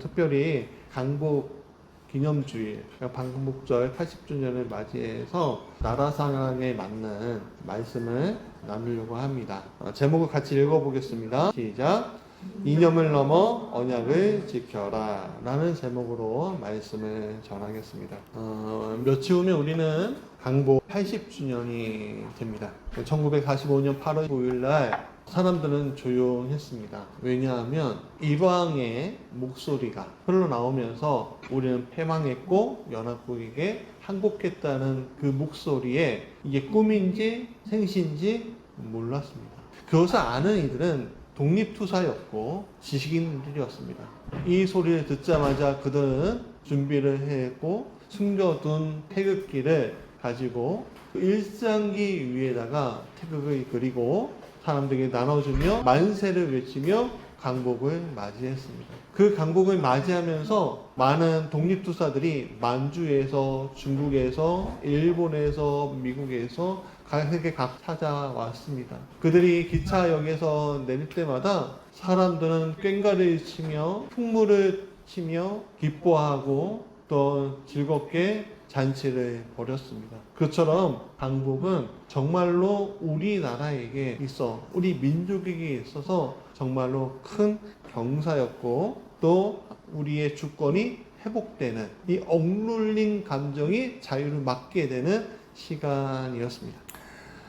특별히 강복 기념주일, 그러니까 방북절 80주년을 맞이해서 나라 상황에 맞는 말씀을 나누려고 합니다. 어, 제목을 같이 읽어보겠습니다. 시작. 이념을 넘어 언약을 지켜라 라는 제목으로 말씀을 전하겠습니다. 어, 며칠 후면 우리는 강복 80주년이 됩니다. 1945년 8월 9일 날 사람들은 조용했습니다. 왜냐하면 이방의 목소리가 흘러나오면서 우리는 패망했고 연합국에게 항복했다는 그 목소리에 이게 꿈인지 생시인지 몰랐습니다. 그것을 아는 이들은 독립투사였고 지식인들이었습니다. 이 소리를 듣자마자 그들은 준비를 했고 숨겨둔 태극기를 가지고 그 일상기 위에다가 태극을 그리고 사람들에게 나눠주며 만세를 외치며 강복을 맞이했습니다. 그 강복을 맞이하면서 많은 독립투사들이 만주에서 중국에서 일본에서 미국에서 각에게 각 찾아왔습니다. 그들이 기차역에서 내릴 때마다 사람들은 꽹가리를 치며 풍물을 치며 기뻐하고 또 즐겁게 잔치를 벌였습니다. 그처럼 강복은 정말로 우리나라에게 있어 우리 민족에게 있어서 정말로 큰 경사였고 또 우리의 주권이 회복되는 이 억눌린 감정이 자유를 맞게 되는 시간이었습니다.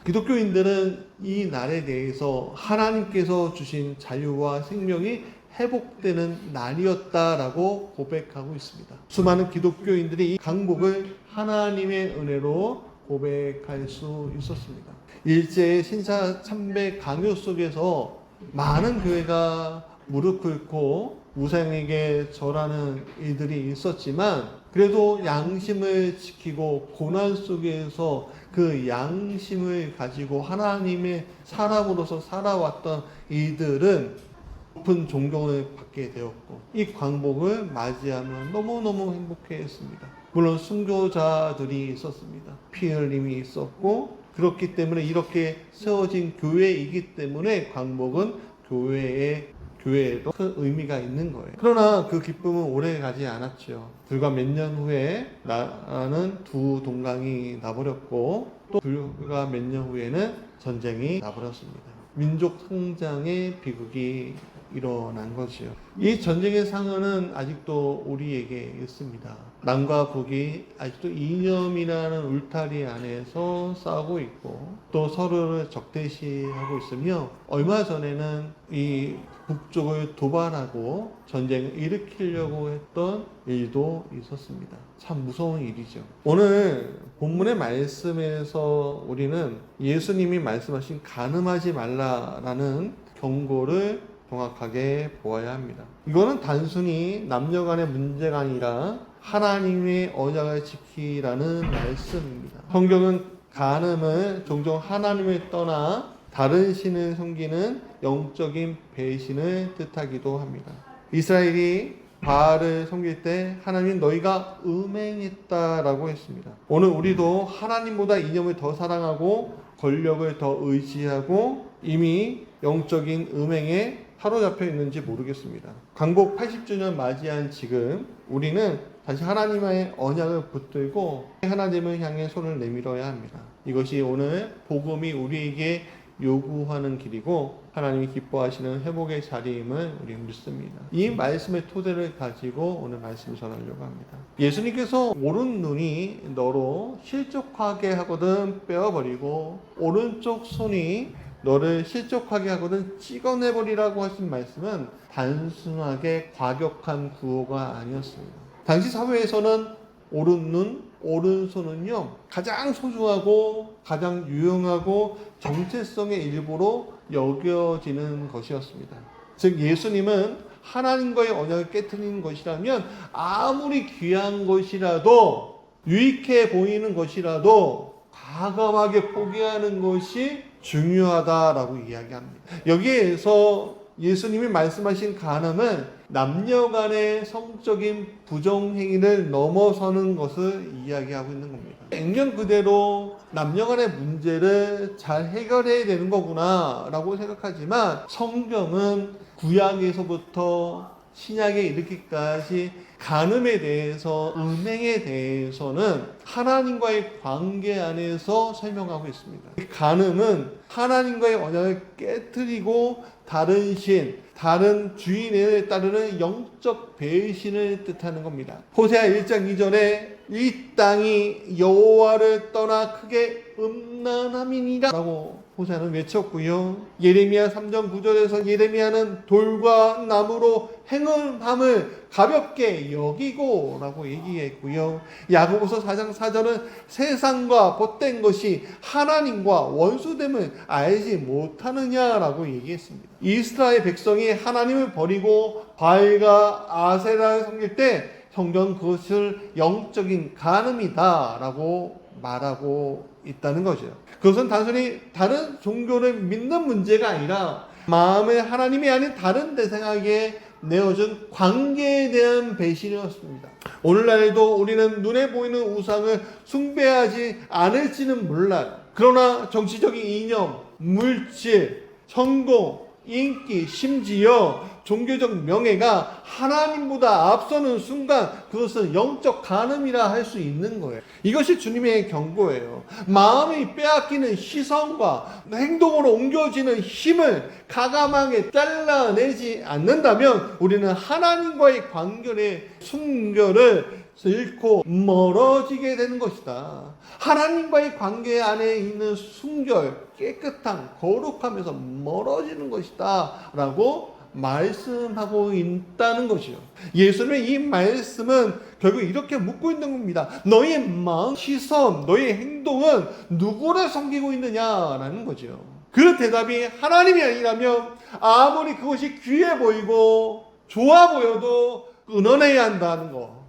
기독교인들은 이 날에 대해서 하나님께서 주신 자유와 생명이 회복되는 날이었다라고 고백하고 있습니다. 수많은 기독교인들이 이 강복을 하나님의 은혜로 고백할 수 있었습니다. 일제의 신사 참배 강요 속에서 많은 교회가 무릎 꿇고 우상에게 절하는 일들이 있었지만 그래도 양심을 지키고 고난 속에서 그 양심을 가지고 하나님의 사람으로서 살아왔던 이들은 높은 존경을 받게 되었고 이 광복을 맞이하면 너무너무 행복해했습니다. 물론 순교자들이 있었습니다. 피 흘림이 있었고 그렇기 때문에 이렇게 세워진 교회이기 때문에 광복은 교회의 교회에도 큰 의미가 있는 거예요. 그러나 그 기쁨은 오래 가지 않았죠. 불과 몇 년 후에 나는 두 동강이 나버렸고 또 불과 몇 년 후에는 전쟁이 나버렸습니다. 민족 성장의 비극이 일어난 거지요. 이 전쟁의 상흔은 아직도 우리에게 있습니다. 남과 북이 아직도 이념이라는 울타리 안에서 싸우고 있고 또 서로를 적대시하고 있으며 얼마 전에는 이 북쪽을 도발하고 전쟁을 일으키려고 했던 일도 있었습니다. 참 무서운 일이죠. 오늘 본문의 말씀에서 우리는 예수님이 말씀하신 가늠하지 말라라는 경고를 정확하게 보아야 합니다. 이거는 단순히 남녀 간의 문제가 아니라 하나님의 언약을 지키라는 말씀입니다. 성경은 간음을 종종 하나님을 떠나 다른 신을 섬기는 영적인 배신을 뜻하기도 합니다. 이스라엘이 바알을 섬길 때 하나님 너희가 음행했다라고 했습니다. 오늘 우리도 하나님보다 이념을 더 사랑하고 권력을 더 의지하고 이미 영적인 음행에 사로잡혀 있는지 모르겠습니다. 강복 80주년 맞이한 지금 우리는 다시 하나님의 언약을 붙들고 하나님을 향해 손을 내밀어야 합니다. 이것이 오늘 복음이 우리에게 요구하는 길이고 하나님이 기뻐하시는 회복의 자리임을 우리 믿습니다. 이 말씀의 토대를 가지고 오늘 말씀을 전하려고 합니다. 예수님께서 오른 눈이 너로 실족하게 하거든 빼어버리고 오른쪽 손이 너를 실족하게 하거든 찍어내버리라고 하신 말씀은 단순하게 과격한 구호가 아니었습니다. 당시 사회에서는 오른 눈, 오른손은요, 가장 소중하고 가장 유용하고 정체성의 일부로 여겨지는 것이었습니다. 즉, 예수님은 하나님과의 언약을 깨뜨리는 것이라면 아무리 귀한 것이라도 유익해 보이는 것이라도 과감하게 포기하는 것이 중요하다라고 이야기합니다. 여기에서 예수님이 말씀하신 간음은 남녀 간의 성적인 부정행위를 넘어서는 것을 이야기하고 있는 겁니다. 액면 그대로 남녀 간의 문제를 잘 해결해야 되는 거구나 라고 생각하지만 성경은 구약에서부터 신약에 이르기까지 간음에 대해서 음행에 대해서는 하나님과의 관계 안에서 설명하고 있습니다. 간음은 하나님과의 언약을 깨뜨리고 다른 신, 다른 주인에 따르는 영적 배신을 뜻하는 겁니다. 호세아 1장 2절에 이 땅이 여호와를 떠나 크게 음란함이니라라고 호세아는 외쳤고요. 예레미야 3장 9절에서 예레미야는 돌과 나무로 행음함을 가볍게 여기고 라고 얘기했고요. 야고보서 4장 4절은 세상과 벗된 것이 하나님과 원수됨을 알지 못하느냐라고 얘기했습니다. 이스라엘 백성이 하나님을 버리고 바알과 아세라를 섬길 때 성경 그것을 영적인 간음이다라고 말하고 있다는 거죠. 그것은 단순히 다른 종교를 믿는 문제가 아니라 마음에 하나님이 아닌 다른 대상에게 내어준 관계에 대한 배신이었습니다. 오늘날에도 우리는 눈에 보이는 우상을 숭배하지 않을지는 몰라요. 그러나 정치적인 이념, 물질, 성공, 인기, 심지어 종교적 명예가 하나님보다 앞서는 순간 그것은 영적 간음이라 할 수 있는 거예요. 이것이 주님의 경고예요. 마음이 빼앗기는 시선과 행동으로 옮겨지는 힘을 가감하게 잘라내지 않는다면 우리는 하나님과의 관계의 순결을 잃고 멀어지게 되는 것이다. 하나님과의 관계 안에 있는 순결, 깨끗함, 거룩함에서 멀어지는 것이다. 라고 말씀하고 있다는 것이요. 예수님의 이 말씀은 결국 이렇게 묻고 있는 겁니다. 너의 마음, 시선, 너의 행동은 누구를 섬기고 있느냐라는 거죠. 그 대답이 하나님이 아니라면 아무리 그것이 귀해 보이고 좋아 보여도 끊어내야 한다는 거.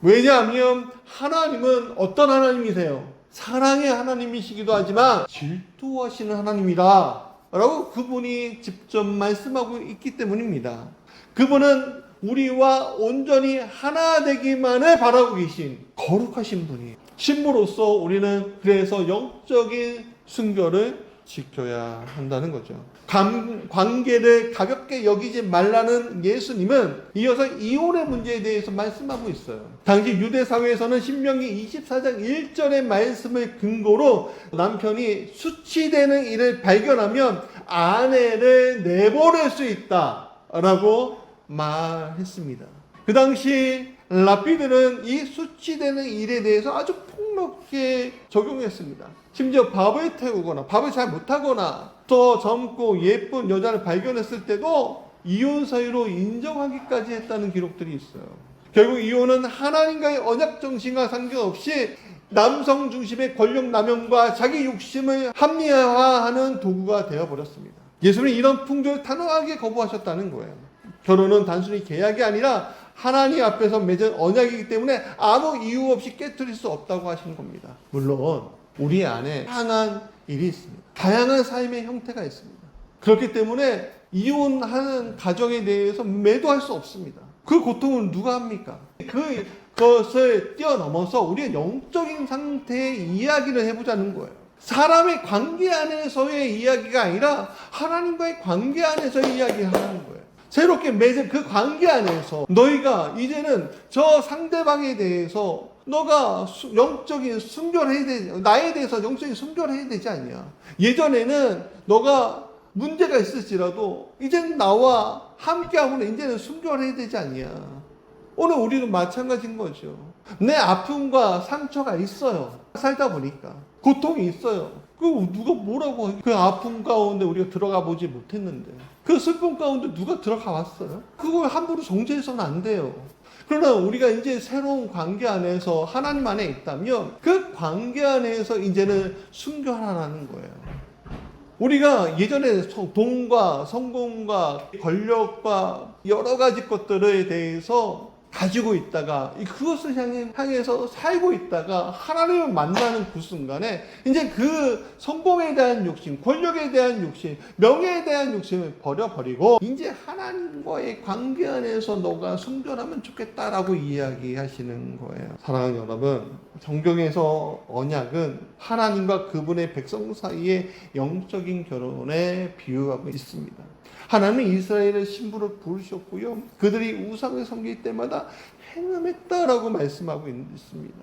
왜냐하면 하나님은 어떤 하나님이세요? 사랑의 하나님이시기도 하지만 질투하시는 하나님이다. 라고 그분이 직접 말씀하고 있기 때문입니다. 그분은 우리와 온전히 하나 되기만을 바라고 계신 거룩하신 분이에요. 신부로서 우리는 그래서 영적인 순결을 지켜야 한다는 거죠. 관, 관계를 가볍게 여기지 말라는 예수님은 이어서 이혼의 문제에 대해서 말씀하고 있어요. 당시 유대 사회에서는 신명기 24장 1절의 말씀을 근거로 남편이 수치되는 일을 발견하면 아내를 내보낼 수 있다라고 말했습니다. 그 당시 라피들은 이 수치되는 일에 대해서 아주 폭넓게 적용했습니다. 심지어 밥을 태우거나 밥을 잘 못하거나 더 젊고 예쁜 여자를 발견했을 때도 이혼 사유로 인정하기까지 했다는 기록들이 있어요. 결국 이혼은 하나님과의 언약 정신과 상관없이 남성 중심의 권력 남용과 자기 욕심을 합리화하는 도구가 되어 버렸습니다. 예수는 이런 풍조를 단호하게 거부하셨다는 거예요. 결혼은 단순히 계약이 아니라 하나님 앞에서 맺은 언약이기 때문에 아무 이유 없이 깨뜨릴 수 없다고 하시는 겁니다. 물론 우리 안에 다양한 일이 있습니다. 다양한 삶의 형태가 있습니다. 그렇기 때문에 이혼하는 가정에 대해서 매도할 수 없습니다. 그 고통은 누가 합니까? 그 것을 뛰어넘어서 우리의 영적인 상태의 이야기를 해보자는 거예요. 사람의 관계 안에서의 이야기가 아니라 하나님과의 관계 안에서의 이야기를 하는 거예요. 새롭게 맺은 그 관계 안에서 너희가 이제는 저 상대방에 대해서 너가 수, 영적인 순결해야 되지 나에 대해서 영적인 순결해야 되지 않냐. 예전에는 너가 문제가 있을지라도 이제는 나와 함께하고는 이제는 순결해야 되지 않냐. 오늘 우리는 마찬가지인 거죠. 내 아픔과 상처가 있어요. 살다 보니까. 고통이 있어요 그 누가 뭐라고 해. 그 아픔 가운데 우리가 들어가 보지 못했는데 그 슬픔 가운데 누가 들어가 왔어요 그걸 함부로 정죄해서는 안 돼요 그러나 우리가 이제 새로운 관계 안에서 하나님 안에 있다면 그 관계 안에서 이제는 순결하라는 거예요. 우리가 예전에 돈과 성공과 권력과 여러 가지 것들에 대해서 가지고 있다가 그것을 향해, 향해서 살고 있다가 하나님을 만나는 그 순간에 이제 그 성공에 대한 욕심, 권력에 대한 욕심, 명예에 대한 욕심을 버려버리고 이제 하나님과의 관계 안에서 너가 순결하면 좋겠다라고 이야기하시는 거예요. 사랑하는 여러분, 성경에서 언약은 하나님과 그분의 백성 사이의 영적인 결혼에 비유하고 있습니다. 하나님은 이스라엘의 신부를 부르셨고요. 그들이 우상을 섬길 때마다 행음했다라고 말씀하고 있습니다.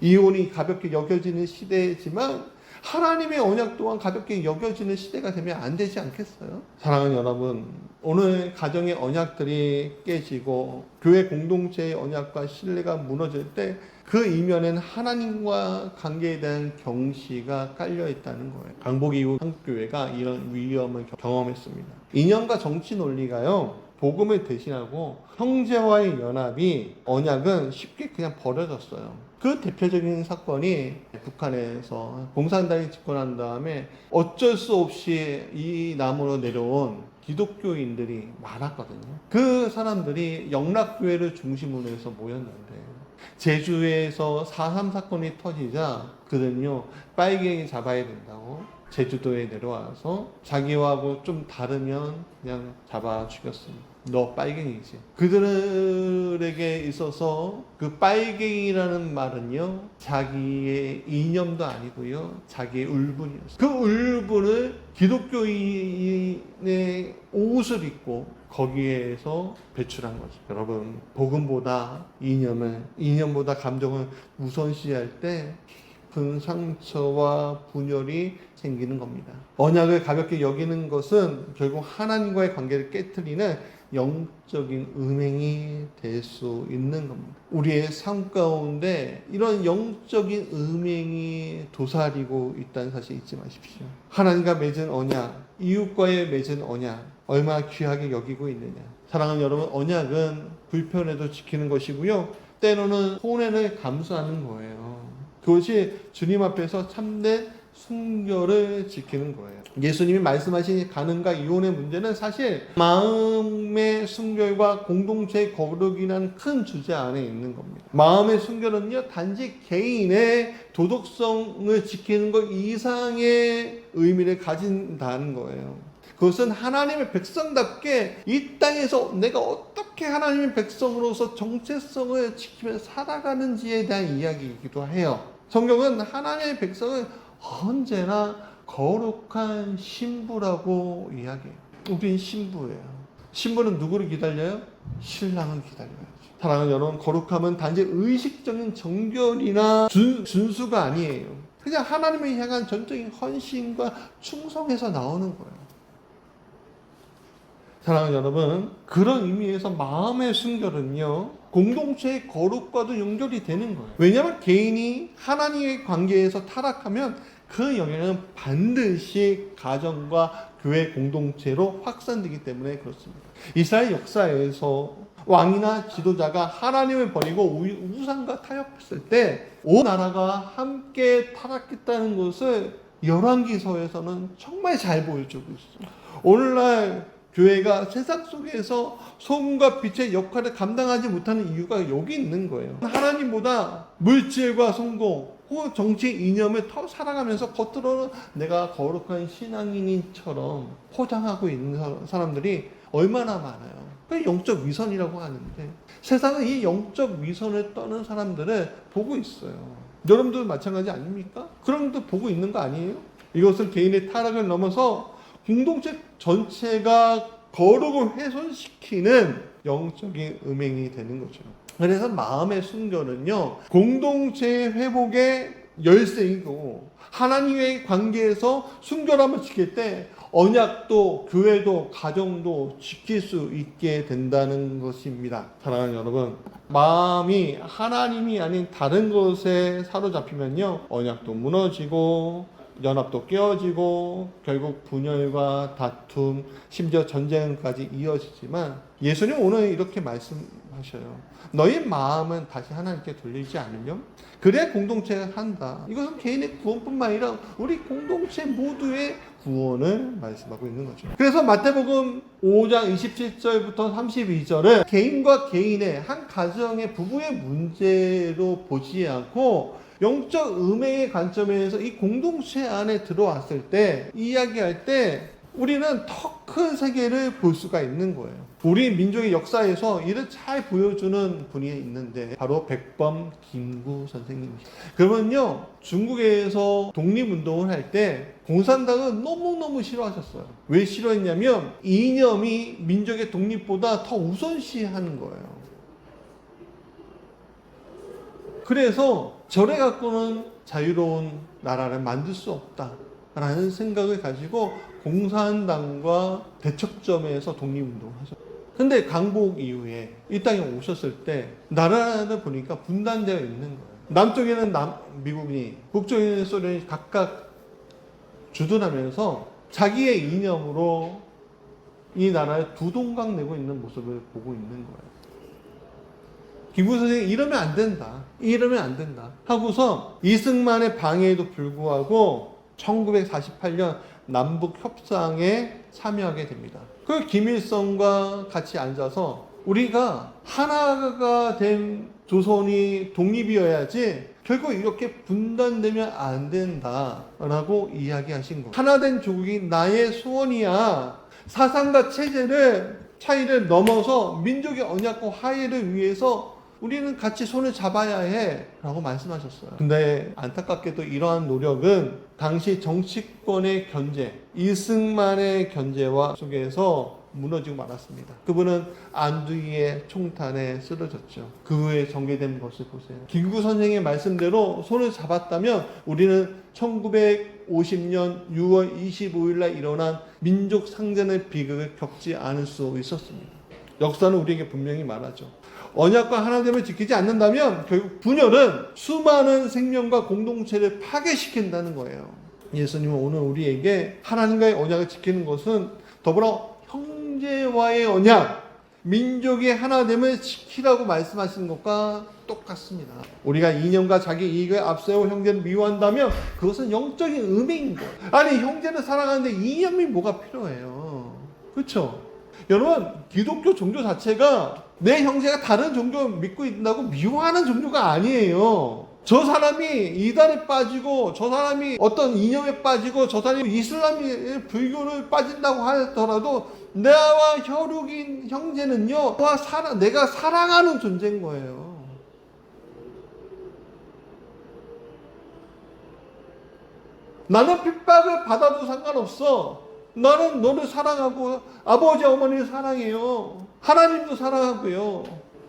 이혼이 가볍게 여겨지는 시대지만 하나님의 언약 또한 가볍게 여겨지는 시대가 되면 안 되지 않겠어요? 사랑하는 여러분, 오늘 가정의 언약들이 깨지고 교회 공동체의 언약과 신뢰가 무너질 때 그 이면엔 하나님과 관계에 대한 경시가 깔려 있다는 거예요. 강복 이후 한국 교회가 이런 위험을 경험했습니다. 이념과 정치 논리가요. 복음을 대신하고 형제와의 연합이 언약은 쉽게 그냥 버려졌어요. 그 대표적인 사건이 북한에서 공산당이 집권한 다음에 어쩔 수 없이 이 남으로 내려온 기독교인들이 많았거든요. 그 사람들이 영락교회를 중심으로 해서 모였는데 제주에서 4.3 사건이 터지자 그들은요 빨갱이 잡아야 된다고 제주도에 내려와서 자기하고 좀 다르면 그냥 잡아 죽였습니다. 너 빨갱이지. 그들에게 있어서 그 빨갱이라는 말은요, 자기의 이념도 아니고요, 자기의 울분이었어요. 그 울분을 기독교인의 옷을 입고 거기에서 배출한 거죠. 여러분, 복음보다 이념을, 이념보다 감정을 우선시할 때큰 상처와 분열이 생기는 겁니다. 언약을 가볍게 여기는 것은 결국 하나님과의 관계를 깨뜨리는 영적인 음행이 될 수 있는 겁니다. 우리의 삶 가운데 이런 영적인 음행이 도사리고 있다는 사실 잊지 마십시오. 하나님과 맺은 언약, 이웃과의 맺은 언약, 얼마나 귀하게 여기고 있느냐. 사랑하는 여러분, 언약은 불편해도 지키는 것이고요. 때로는 혼연을 감수하는 거예요. 그것이 주님 앞에서 참된 순결을 지키는 거예요. 예수님이 말씀하신 가능과 이혼의 문제는 사실 마음의 순결과 공동체의 거룩이라는 큰 주제 안에 있는 겁니다. 마음의 순결은요, 단지 개인의 도덕성을 지키는 것 이상의 의미를 가진다는 거예요. 그것은 하나님의 백성답게 이 땅에서 내가 어떻게 하나님의 백성으로서 정체성을 지키며 살아가는지에 대한 이야기이기도 해요. 성경은 하나님의 백성을 언제나 거룩한 신부라고 이야기해요. 우린 신부예요. 신부는 누구를 기다려요? 신랑을 기다려야죠. 사랑하는 여러분, 거룩함은 단지 의식적인 정결이나 준, 준수가 아니에요. 그냥 하나님을 향한 전적인 헌신과 충성에서 나오는 거예요. 사랑하는 여러분, 그런 의미에서 마음의 순결은요, 공동체의 거룩과도 연결이 되는 거예요. 왜냐하면 개인이 하나님의 관계에서 타락하면 그 영향은 반드시 가정과 교회 공동체로 확산되기 때문에 그렇습니다. 이스라엘 역사에서 왕이나 지도자가 하나님을 버리고 우상과 타협했을 때 온 나라가 함께 타락했다는 것을 열왕기서에서는 정말 잘 보여주고 있어요. 오늘날 교회가 세상 속에서 소금과 빛의 역할을 감당하지 못하는 이유가 여기 있는 거예요. 하나님보다 물질과 성공, 혹은 정치 이념을 더 살아가면서 겉으로는 내가 거룩한 신앙인처럼 포장하고 있는 사람들이 얼마나 많아요. 그 영적 위선이라고 하는데 세상은 이 영적 위선을 떠는 사람들을 보고 있어요. 여러분도 마찬가지 아닙니까? 그런 분도 보고 있는 거 아니에요? 이것은 개인의 타락을 넘어서 공동체 전체가 거룩을 훼손시키는 영적인 음행이 되는 거죠. 그래서 마음의 순결은요, 공동체 회복의 열쇠이고, 하나님의 관계에서 순결함을 지킬 때, 언약도, 교회도, 가정도 지킬 수 있게 된다는 것입니다. 사랑하는 여러분, 마음이 하나님이 아닌 다른 것에 사로잡히면요, 언약도 무너지고, 연합도 깨어지고 결국 분열과 다툼, 심지어 전쟁까지 이어지지만 예수님 오늘 이렇게 말씀하셔요. 너희 마음은 다시 하나님께 돌리지 않으면 그래 공동체가 한다. 이것은 개인의 구원뿐만 아니라 우리 공동체 모두의 구원을 말씀하고 있는 거죠. 그래서 마태복음 5장 27절부터 32절은 개인과 개인의 한 가정의 부부의 문제로 보지 않고 영적 음행의 관점에서 이 공동체 안에 들어왔을 때 이야기할 때 우리는 더 큰 세계를 볼 수가 있는 거예요. 우리 민족의 역사에서 이를 잘 보여주는 분이 있는데 바로 백범 김구 선생님이죠. 그러면요 중국에서 독립운동을 할 때 공산당은 너무너무 싫어하셨어요. 왜 싫어했냐면 이념이 민족의 독립보다 더 우선시하는 거예요. 그래서 저래 갖고는 자유로운 나라를 만들 수 없다라는 생각을 가지고 공산당과 대척점에서 독립운동을 하셨어요. 근데 강복 이후에 이 땅에 오셨을 때 나라를 보니까 분단되어 있는 거예요. 남쪽에는 남, 미국이, 북쪽에는 소련이 각각 주둔하면서 자기의 이념으로 이 나라에 두 동강 내고 있는 모습을 보고 있는 거예요. 김구 선생이 이러면 안 된다. 이러면 안 된다. 하고서 이승만의 방해에도 불구하고 1948년 남북 협상에 참여하게 됩니다. 그 김일성과 같이 앉아서 우리가 하나가 된 조선이 독립이어야지 결국 이렇게 분단되면 안 된다라고 이야기하신 거예요. 하나된 조국이 나의 소원이야. 사상과 체제를 차이를 넘어서 민족의 언약과 화해를 위해서 우리는 같이 손을 잡아야 해. 라고 말씀하셨어요. 근데 안타깝게도 이러한 노력은 당시 정치권의 견제, 이승만의 견제와 속에서 무너지고 말았습니다. 그분은 안두희의 총탄에 쓰러졌죠. 그 후에 전개된 것을 보세요. 김구 선생의 말씀대로 손을 잡았다면 우리는 1950년 6월 25일 날 일어난 민족 상전의 비극을 겪지 않을 수 있었습니다. 역사는 우리에게 분명히 말하죠. 언약과 하나됨을 지키지 않는다면 결국 분열은 수많은 생명과 공동체를 파괴시킨다는 거예요. 예수님은 오늘 우리에게 하나님과의 언약을 지키는 것은 더불어 형제와의 언약, 민족의 하나됨을 지키라고 말씀하시는 것과 똑같습니다. 우리가 이념과 자기 이익을 앞세워 형제를 미워한다면 그것은 영적인 음행인 거예요. 아니 형제를 사랑하는데 이념이 뭐가 필요해요? 그렇죠? 여러분 기독교 종교 자체가 내 형제가 다른 종교 믿고 있다고 미워하는 종교가 아니에요. 저 사람이 이단에 빠지고 저 사람이 어떤 이념에 빠지고 저 사람이 이슬람이 불교를 빠진다고 하더라도 나와 혈육인 형제는요 와 사랑, 내가 사랑하는 존재인 거예요. 나는 핍박을 받아도 상관없어. 나는 너를 사랑하고 아버지 어머니를 사랑해요. 하나님도 사랑하고요.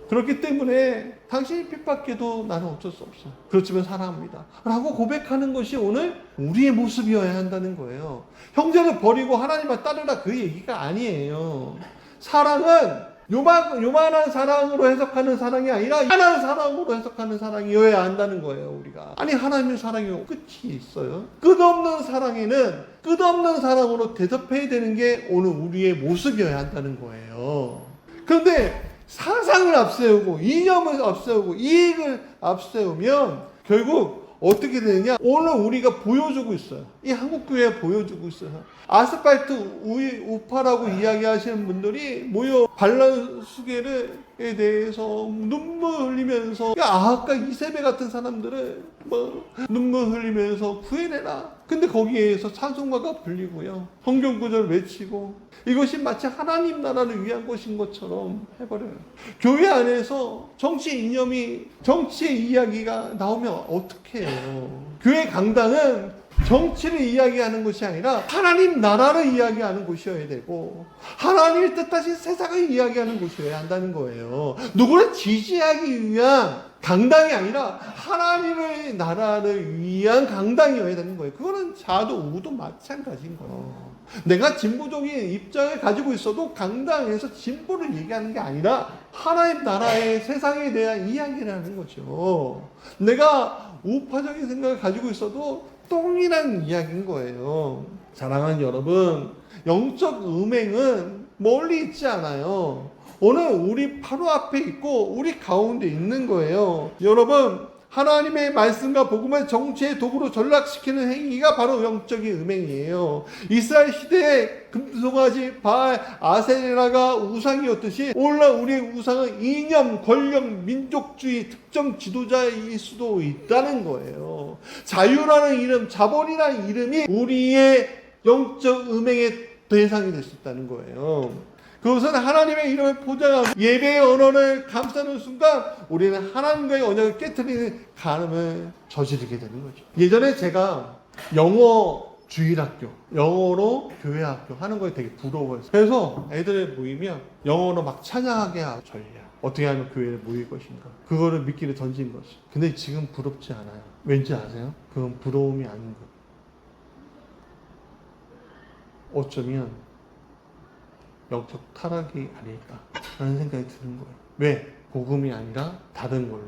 그렇기 때문에 당신이 핍박해도 나는 어쩔 수 없어. 그렇지만 사랑합니다. 라고 고백하는 것이 오늘 우리의 모습이어야 한다는 거예요. 형제를 버리고 하나님만 따르라 그 얘기가 아니에요. 사랑은 요만, 요만한 사랑으로 해석하는 사랑이 아니라 하나의 사랑으로 해석하는 사랑이어야 한다는 거예요, 우리가. 아니, 하나님의 사랑이 끝이 있어요? 끝없는 사랑에는 끝없는 사랑으로 대접해야 되는 게 오늘 우리의 모습이어야 한다는 거예요. 그런데 사상을 앞세우고 이념을 앞세우고 이익을 앞세우면 결국 어떻게 되느냐? 오늘 우리가 보여주고 있어요. 이 한국교회 보여주고 있어요. 아스팔트 우이, 우파라고 이야기하시는 분들이 모여 반란 수계에 대해서 눈물 흘리면서 야 아까 이세배 같은 사람들을 뭐 눈물 흘리면서 구해내라. 근데 거기에서 찬송가가 불리고요. 성경 구절 외치고 이것이 마치 하나님 나라를 위한 것인 것처럼 해버려요. 교회 안에서 정치 이념이 정치의 이야기가 나오면 어떻게 해요? 교회 강당은 정치를 이야기하는 것이 아니라 하나님 나라를 이야기하는 곳이어야 되고 하나님의 뜻하신 세상을 이야기하는 곳이어야 한다는 거예요. 누구를 지지하기 위한 강당이 아니라 하나님의 나라를 위한 강당이어야 되는 거예요. 그거는 자도 우도 마찬가지인 거예요. 내가 진보적인 입장을 가지고 있어도 강당에서 진보를 얘기하는 게 아니라 하나님 나라의 세상에 대한 이야기를 하는 거죠. 내가 우파적인 생각을 가지고 있어도 똥이라는 이야기인 거예요. 사랑하는 여러분, 영적 음행은 멀리 있지 않아요. 오늘 우리 바로 앞에 있고 우리 가운데 있는 거예요. 여러분, 하나님의 말씀과 복음을 정치의 도구로 전락시키는 행위가 바로 영적인 음행이에요. 이스라엘 시대에 금송아지 바알 아세라가 우상이었듯이 오늘날 우리의 우상은 이념, 권력, 민족주의 특정 지도자일 수도 있다는 거예요. 자유라는 이름, 자본이라는 이름이 우리의 영적 음행의 대상이 될 수 있다는 거예요. 그것은 하나님의 이름을 포장하고 예배의 언어를 감싸는 순간 우리는 하나님과의 언약을 깨뜨리는 간음을 저지르게 되는 거죠. 예전에 제가 영어 주일학교, 영어로 교회학교 하는 거에 되게 부러워했어요. 그래서 애들 모이면 영어로 막 찬양하게 하고 전략. 어떻게 하면 교회에 모일 것인가. 그거를 미끼를 던진 거죠. 근데 지금 부럽지 않아요. 왠지 아세요? 그건 부러움이 아닌 것. 어쩌면 영적 타락이 아닐까라는 생각이 드는 거예요. 왜? 복음이 아니라 다른 걸로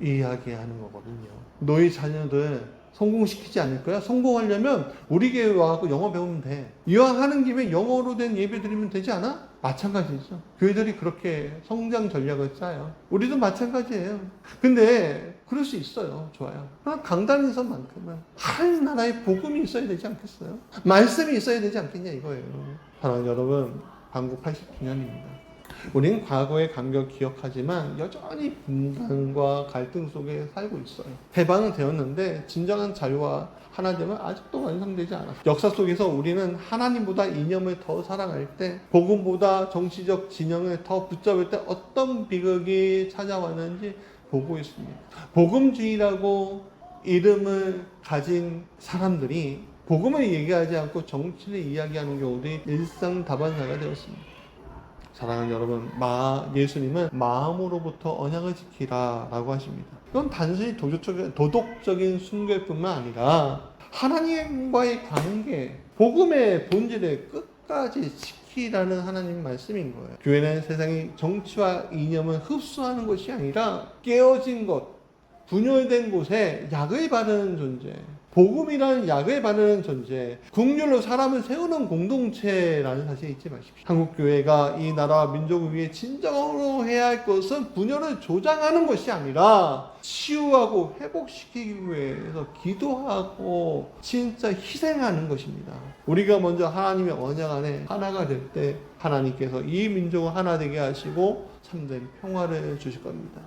이야기하는 거거든요. 너희 자녀들 성공시키지 않을 거야? 성공하려면 우리 교회 와서 영어 배우면 돼. 이왕 하는 김에 영어로 된 예배 드리면 되지 않아? 마찬가지죠. 교회들이 그렇게 성장 전략을 짜요. 우리도 마찬가지예요. 근데 그럴 수 있어요. 좋아요. 강단에서만큼은 하나나라의 복음이 있어야 되지 않겠어요? 말씀이 있어야 되지 않겠냐 이거예요. 사랑하는 여러분, 광고 80주년입니다. 우리는 과거의 감격 기억하지만 여전히 분단과 갈등 속에 살고 있어요. 해방은 되었는데 진정한 자유와 하나됨은 아직도 완성되지 않았어요. 역사 속에서 우리는 하나님보다 이념을 더 사랑할 때, 복음보다 정치적 진영을 더 붙잡을 때 어떤 비극이 찾아왔는지 보고 있습니다. 복음주의라고 이름을 가진 사람들이 복음을 얘기하지 않고 정치를 이야기하는 경우들이 일상 다반사가 되었습니다. 사랑하는 여러분, 마, 예수님은 마음으로부터 언약을 지키라 라고 하십니다. 이건 단순히 도덕적인, 도덕적인 순결 뿐만 아니라 하나님과의 관계, 복음의 본질을 끝 까지 지키라는 하나님 말씀인 거예요. 교회는 세상의 정치와 이념을 흡수하는 것이 아니라 깨어진 것, 분열된 곳에 약을 바르는 존재. 복음이라는 약을 바르는 존재. 국률로 사람을 세우는 공동체라는 사실 잊지 마십시오. 한국 교회가 이 나라와 민족을 위해 진정으로 해야 할 것은 분열을 조장하는 것이 아니라 치유하고 회복시키기 위해서 기도하고 진짜 희생하는 것입니다. 우리가 먼저 하나님의 언약 안에 하나가 될 때 하나님께서 이 민족을 하나 되게 하시고 참된 평화를 주실 겁니다.